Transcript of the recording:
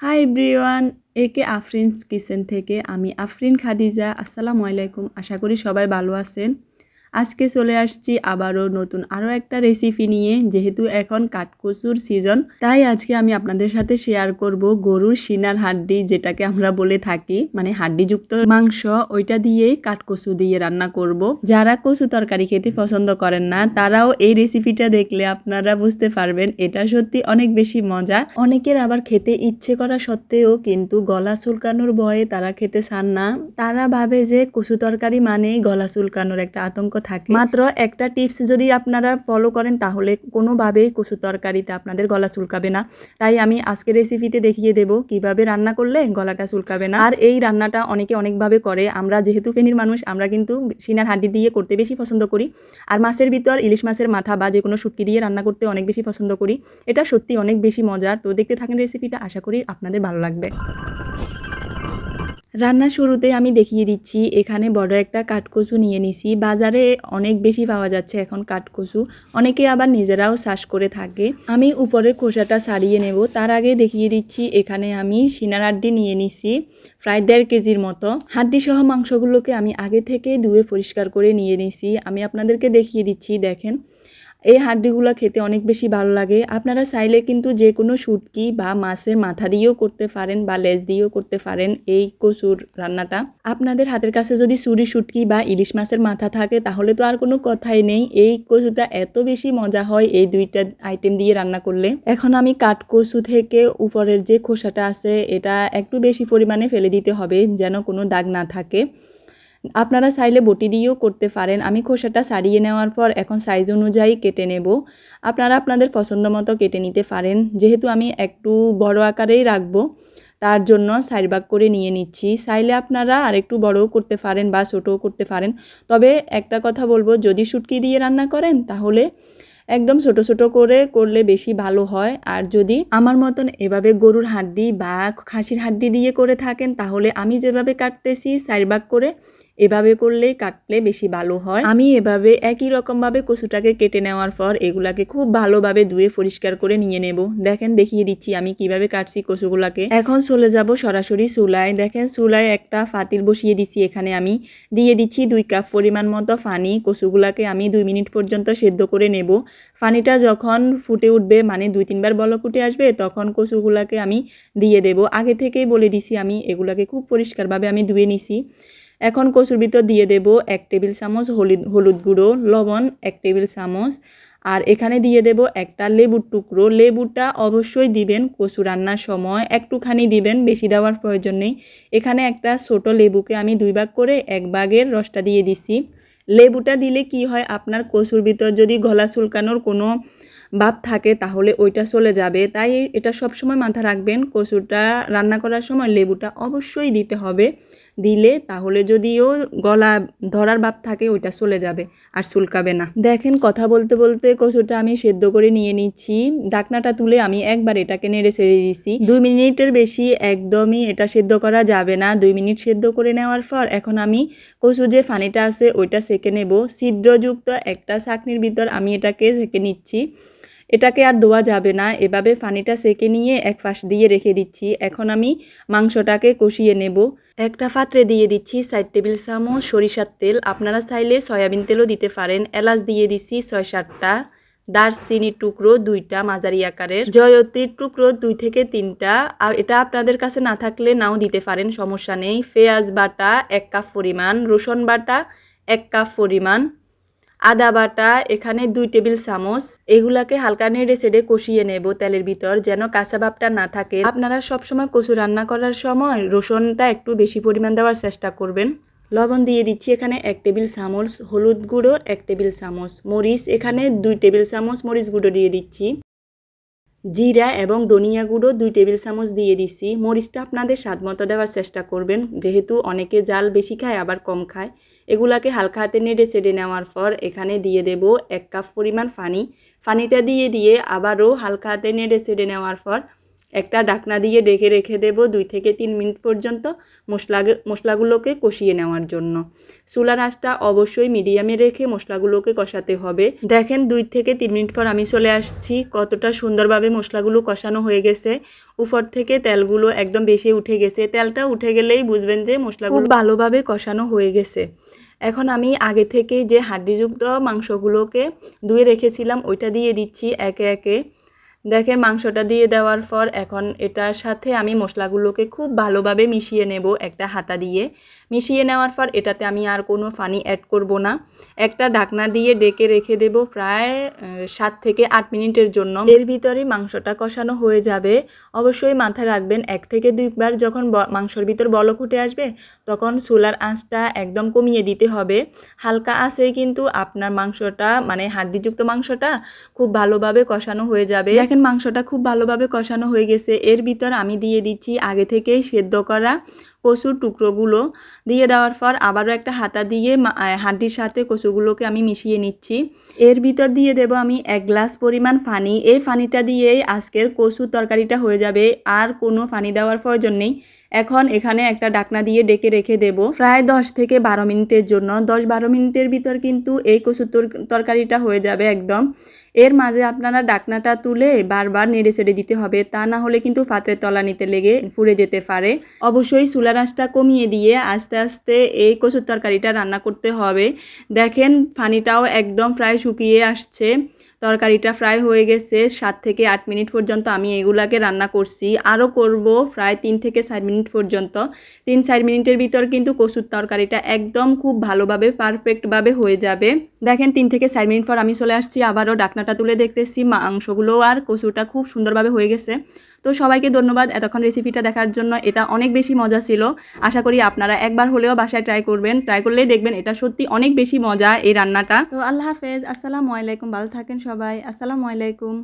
High ব্রিওয়ান একে Afrins kitchen থেকে আমি আফরিন খাদিজা। আসসালামু আলাইকুম। আশা করি সবাই ভালো আছেন। আজকে চলে আসছি আবারও নতুন আরও একটা রেসিপি নিয়ে, যেহেতু এখন কাঠকচুর সিজন তাই আজকে আমি আপনাদের সাথে শেয়ার করব গরুর সিনার হাড্ডি, যেটাকে আমরা বলে থাকি মানে হাড্ডিযুক্ত মাংস, ওইটা দিয়েই কাঠকচু দিয়ে রান্না করব। যারা কচু তরকারি খেতে পছন্দ করেন না, তারাও এই রেসিপিটা দেখলে আপনারা বুঝতে পারবেন, এটা সত্যি অনেক বেশি মজা। অনেকের আবার খেতে ইচ্ছে করা সত্ত্বেও কিন্তু গলা চুলকানোর ভয়ে তারা খেতে চান না। তারা ভাবে যে কচু তরকারি মানেই গলা চুলকানোর একটা আতঙ্ক থাকে। মাত্র একটা টিপস যদি আপনারা ফলো করেন, তাহলে কোনোভাবেই কচু তরকারিতে আপনাদের গলা চুলকাবে না। তাই আমি আজকের রেসিপিতে দেখিয়ে দেব কীভাবে রান্না করলে গলাটা চুলকাবে না। আর এই রান্নাটা অনেকে অনেকভাবে করে। আমরা যেহেতু ফেনীর মানুষ, আমরা কিন্তু সিনার হাড্ডি দিয়ে করতে বেশি পছন্দ করি। আর মাছের ভিতর, ইলিশ মাছের মাথা বা যে কোনো শুটকি দিয়ে রান্না করতে অনেক বেশি পছন্দ করি। এটা সত্যি অনেক বেশি মজার। তো দেখতে থাকেন রেসিপিটা আশা করি আপনাদের ভালো লাগবে। রান্নার শুরুতে আমি দেখিয়ে দিচ্ছি, এখানে বড় একটা কাঠকচু নিয়ে নিছি। বাজারে অনেক বেশি পাওয়া যাচ্ছে এখন কাঠকচু অনেকে আবার নিজেরাও চাষ করে থাকে। আমি উপরের খোসাটা সারিয়ে নেব। তার আগে দেখিয়ে দিচ্ছি, এখানে আমি সিনার হাড্ডি নিয়ে নিছি, প্রায় দেড় কেজির মতো। হাড্ডি সহ মাংসগুলোকে আমি আগে থেকে ধুয়ে পরিষ্কার করে নিয়ে নিছি। আমি আপনাদেরকে দেখিয়ে দিচ্ছি, দেখেন। এই হাড্ডিগুলো খেতে অনেক বেশি ভালো লাগে। আপনারা চাইলে কিন্তু যে কোনো শুটকি বা মাছের মাথা দিয়েও করতে পারেন বা লেজ দিয়েও করতে পারেন এই কচুর রান্নাটা। আপনাদের হাতের কাছে যদি চুরি শুটকি বা ইলিশ মাছের মাথা থাকে, তাহলে তো আর কোনো কথাই নেই। এই কচুটা এত বেশি মজা হয় এই দুইটা আইটেম দিয়ে রান্না করলে। এখন আমি কাঠ কচু থেকে উপরের যে খোসাটা আছে, এটা একটু বেশি পরিমাণে ফেলে দিতে হবে যেন কোনো দাগ না থাকে। আপনারা চাইলে বটি দিয়েও করতে পারেন। আমি খোসাটা সারিয়ে নেওয়ার পর এখন সাইজ অনুযায়ী কেটে নেব। আপনারা আপনাদের পছন্দ মতো কেটে নিতে পারেন। যেহেতু আমি একটু বড় আকারেই রাখব, তার জন্য সাইড ভাগ করে নিয়ে নিচ্ছি। চাইলে আপনারা আরেকটু বড়ও করতে পারেন বা ছোটও করতে পারেন। তবে একটা কথা বলব, যদি শুটকি দিয়ে রান্না করেন, তাহলে একদম ছোট ছোট করে করলে বেশি ভালো হয়। আর যদি আমার মতন এভাবে গরুর হাড্ডি বা খাসির হাড্ডি দিয়ে করে থাকেন, তাহলে আমি যেভাবে কাটতেছি সাইড ভাগ করে এভাবে করলেই কাটলে বেশি ভালো হয়। আমি এভাবে একই রকমভাবে কচুটাকে কেটে নেওয়ার পর এগুলাকে খুব ভালোভাবে ধুয়ে পরিষ্কার করে নিয়ে নেব। দেখেন, দেখিয়ে দিচ্ছি আমি কীভাবে কাটছি কচুগুলাকে। এখন চলে যাব সরাসরি চুলায়। দেখেন, চুলায় একটা ফাতিল বসিয়ে দিচ্ছি এখানে আমি। দিয়ে দিচ্ছি দুই কাপ পরিমাণ মতো পানি কচুগুলাকে আমি দুই মিনিট পর্যন্ত সেদ্ধ করে নেব। পানিটা যখন ফুটে উঠবে মানে দুই তিনবার বলক উঠে আসবে, তখন কচুগুলাকে আমি দিয়ে দেব। আগে থেকেই বলে দিছি আমি, এগুলাকে খুব পরিষ্কারভাবে আমি ধুয়ে নিছি। এখন কচুর ভিতর দিয়ে দেব এক টেবিল চামচ হলুদ হলুদ গুঁড়ো, লবণ এক টেবিল চামচ। আর এখানে দিয়ে দেব একটা লেবুর টুকরো। লেবুটা অবশ্যই দিবেন কচু রান্নার সময়। একটুখানি দিবেন, বেশি দেওয়ার প্রয়োজন নেই। এখানে একটা ছোট লেবুকে আমি দুই ভাগ করে এক ভাগের রসটা দিয়ে দিছি। লেবুটা দিলে কি হয়, আপনার কচুর ভিতর যদি গলা চুলকানোর কোনো ভাব থাকে, তাহলে ওইটা চলে যাবে। তাই এটা সবসময় মাথা রাখবেন, কচুটা রান্না করার সময় লেবুটা অবশ্যই দিতে হবে। দিলে তাহলে যদিও গলা ধরার ভাব থাকে, ওইটা চলে যাবে আর চুলকাবে না। দেখেন, কথা বলতে বলতে কচুটা আমি সেদ্ধ করে নিয়ে নিচ্ছি। ডাকনাটা তুলে আমি একবার এটাকে নেড়ে ছেড়ে দিছি দুই মিনিটের বেশি একদমই এটা সেদ্ধ করা যাবে না। দুই মিনিট সেদ্ধ করে নেওয়ার পর এখন আমি কচু যে ফানিটা আছে, ওইটা সেকে নেব। ছিদ্রযুক্ত একটা চাকনির ভিতর আমি এটাকে সেকে নিচ্ছি। এটাকে আর ধোয়া যাবে না। এভাবে পানিটা সেকে নিয়ে এক পাশ দিয়ে রেখে দিচ্ছি। এখন আমি মাংসটাকে কষিয়ে নেব। একটা পাত্রে দিয়ে দিচ্ছি সাইড টেবিল চামচ সরিষার তেল। আপনারা চাইলে সয়াবিন তেলও দিতে পারেন। এলাচ দিয়ে দিচ্ছি ছয় সাতটা দারচিনির টুকরো দুইটা, মাঝারি আকারের। জয়ত্রীর টুকরো দুই থেকে তিনটা। আর এটা আপনাদের কাছে না থাকলে নাও দিতে পারেন, সমস্যা নেই। পেঁয়াজ বাটা এক কাপ পরিমাণ, রসুন বাটা এক কাপ পরিমাণ। আদা বাটা, এখানে দুই টেবিল চামচ। এগুলাকে হালকা নেড়ে সেড়ে কষিয়ে নেব তেলের ভিতর যেন কাঁচা ভাবটা না থাকে। আপনারা সবসময় কচু রান্না করার সময় রসুনটা একটু বেশি পরিমাণ দেওয়ার চেষ্টা করবেন। লবণ দিয়ে দিচ্ছি এখানে এক টেবিল চামচ, হলুদ গুঁড়ো এক টেবিল চামচ, মরিচ এখানে দুই টেবিল চামচ মরিচ গুঁড়ো দিয়ে দিচ্ছি। জিরা এবং ধনিয়া গুঁড়ো দুই টেবিল চামচ দিয়ে দিছি। মরিচটা আপনাদের স্বাদ মতো দেওয়ার চেষ্টা করবেন। যেহেতু অনেকে জাল বেশি খায়, আবার কম খায়। এগুলাকে হালকা হাতে নেড়ে ছেড়ে নেওয়ার পর এখানে দিয়ে দেব এক কাপ পরিমাণ পানি। ফানিটা দিয়ে দিয়ে আবারও হালকা হাতে নেড়ে ছেড়ে নেওয়ার পর একটা ডাকনা দিয়ে ডেকে রেখে দেব দুই থেকে তিন মিনিট পর্যন্ত মশলা মশলাগুলোকে কষিয়ে নেওয়ার জন্য। চুলার আঁচটা অবশ্যই মিডিয়ামে রেখে মশলাগুলোকে কষাতে হবে। দেখেন দুই থেকে তিন মিনিট পর আমি চলে আসছি, কতটা সুন্দরভাবে মশলাগুলো কষানো হয়ে গেছে। উপর থেকে তেলগুলো একদম বেশি উঠে গেছে। তেলটা উঠে গেলেই বুঝবেন যে মশলাগুলো ভালোভাবে কষানো হয়ে গেছে। এখন আমি আগে থেকে যে হাড্ডিযুক্ত মাংসগুলোকে ধুয়ে রেখেছিলাম, ওইটা দিয়ে দিচ্ছি একে একে। দেখেন, মাংসটা দিয়ে দেওয়ার পর এখন এটার সাথে আমি মশলাগুলোকে খুব ভালোভাবে মিশিয়ে নেব একটা হাতা দিয়ে। মিশিয়ে নেওয়ার পর এটাতে আমি আর কোনো পানি অ্যাড করব না। একটা ঢাকনা দিয়ে ডেকে রেখে দেব প্রায় সাত থেকে আট মিনিটের জন্য। এর ভিতরে মাংসটা কষানো হয়ে যাবে। অবশ্যই মাথায় রাখবেন, এক থেকে দুইবার যখন মাংসর ভিতর বলক উঠে আসবে, তখন সোলার আঁচটা একদম কমিয়ে দিতে হবে। হালকা আঁচে কিন্তু আপনার মাংসটা মানে হাড্ডিযুক্ত মাংসটা খুব ভালোভাবে কষানো হয়ে যাবে। দেখেন মাংসটা খুব ভালোভাবে কষানো হয়ে গেছে। এর ভিতর আমি দিয়ে দিচ্ছি আগে থেকেই সেদ্ধ করা কচুর টুকরোগুলো দিয়ে দেওয়ার পর আবারও একটা হাতা দিয়ে হাড্ডির সাথে কচুগুলোকে আমি মিশিয়ে নিচ্ছি। এর ভিতর দিয়ে দেব আমি এক গ্লাস পরিমাণ পানি এই ফানিটা দিয়েই আজকের কচুর তরকারিটা হয়ে যাবে। আর কোনো পানি দেওয়ার প্রয়োজন নেই। এখন এখানে একটা ডাকনা দিয়ে ডেকে রেখে দেব। প্রায় দশ থেকে বারো মিনিটের জন্য। দশ বারো মিনিটের ভিতর কিন্তু এই কচুর তর- তরকারিটা হয়ে যাবে একদম। এর মাঝে আপনারা ডাকনাটা তুলে বারবার নেড়ে চেড়ে দিতে হবে। তা না হলে কিন্তু পাত্রের তলানিতে লেগে পুড়ে যেতে পারে। অবশ্যই চুলার আঁচটা কমিয়ে দিয়ে আস্তে আস্তে এই কচুর তরকারিটা রান্না করতে হবে। দেখেন পানিটাও একদম প্রায় শুকিয়ে আসছে। তরকারিটা ফ্রাই হয়ে গেছে সাত থেকে আট মিনিট পর্যন্ত আমি এগুলাকে রান্না করছি। আরও করব প্রায় তিন থেকে চার মিনিট পর্যন্ত। তিন চার মিনিটের ভিতর কিন্তু কচুর তরকারিটা একদম খুব ভালোভাবে পারফেক্টভাবে হয়ে যাবে। দেখেন তিন থেকে চার মিনিট পর আমি চলে আসছি, আবারও ডাকনাটা তুলে দেখতেছি। মাংসগুলো আর কচুটা খুব সুন্দরভাবে হয়ে গেছে। তো সবাইকে ধন্যবাদ এতক্ষণ রেসিপিটা দেখার জন্য। এটা অনেক বেশি মজা ছিল। আশা করি আপনারা একবার হলেও বাসায় ট্রাই করবেন। ট্রাই করলেই দেখবেন এটা সত্যি অনেক বেশি মজা এই রান্নাটা। তো আল্লাহ হাফেজ। আসসালামু আলাইকুম। ভালো থাকেন সবাই। আসসালামু আলাইকুম।